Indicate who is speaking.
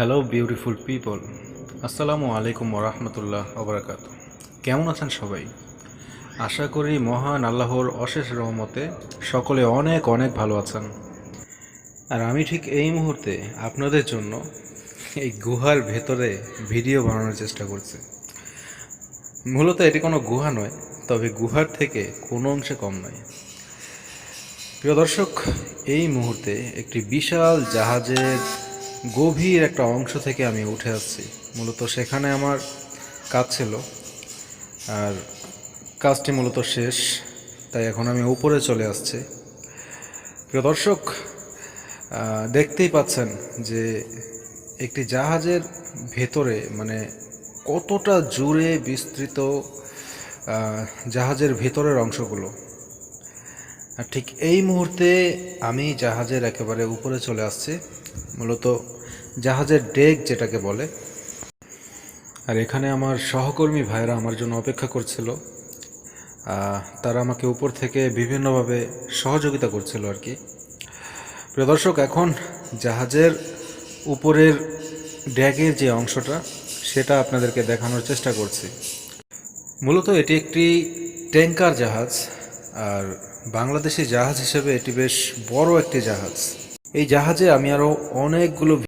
Speaker 1: Hello beautiful people আসসালামু আলাইকুম ওরহমতুল্লাহ ওবরাকাত কেমন আছেন সবাই? আশা করি মহান আল্লাহর অশেষ রহমতে সকলে অনেক অনেক ভালো আছেন। আর আমি ঠিক এই মুহূর্তে আপনাদের জন্য এই গুহার ভেতরে ভিডিও বানানোর চেষ্টা করছি। মূলত এটি কোনো গুহা নয়, তবে গুহার থেকে কোনো অংশে কম নয়। প্রিয় দর্শক, এই মুহূর্তে একটি বিশাল জাহাজের গভীর একটা অংশ থেকে আমি উঠে আসছি। মূলত সেখানে আমার কাজ ছিল। আর কাজটি মূলত শেষ, তাই এখন আমি উপরে চলে আসছি। প্রিয় দর্শক দেখতেই পাচ্ছেন যে একটি জাহাজের ভেতরে মানে কতটা জুড়ে বিস্তৃত জাহাজের ভেতরের অংশগুলো। আর ঠিক এই মুহূর্তে আমি জাহাজের একেবারে উপরে চলে আসছি, মূলত জাহাজের ডেক যেটাকে বলে। আর এখানে আমার সহকর্মী ভাইরা আমার জন্য অপেক্ষা করছিল। তারা আমাকে উপর থেকে বিভিন্নভাবে সহযোগিতা করছিল আর কি। প্রিয় দর্শক, এখন জাহাজের উপরের ড্যাগের যে অংশটা, সেটা আপনাদেরকে দেখানোর চেষ্টা করছি। মূলত এটি একটি ট্যাঙ্কার জাহাজ। আর বাংলাদেশি জাহাজ হিসেবে এটি বেশ বড় একটি জাহাজ। এই জাহাজে আমি আরও অনেকগুলো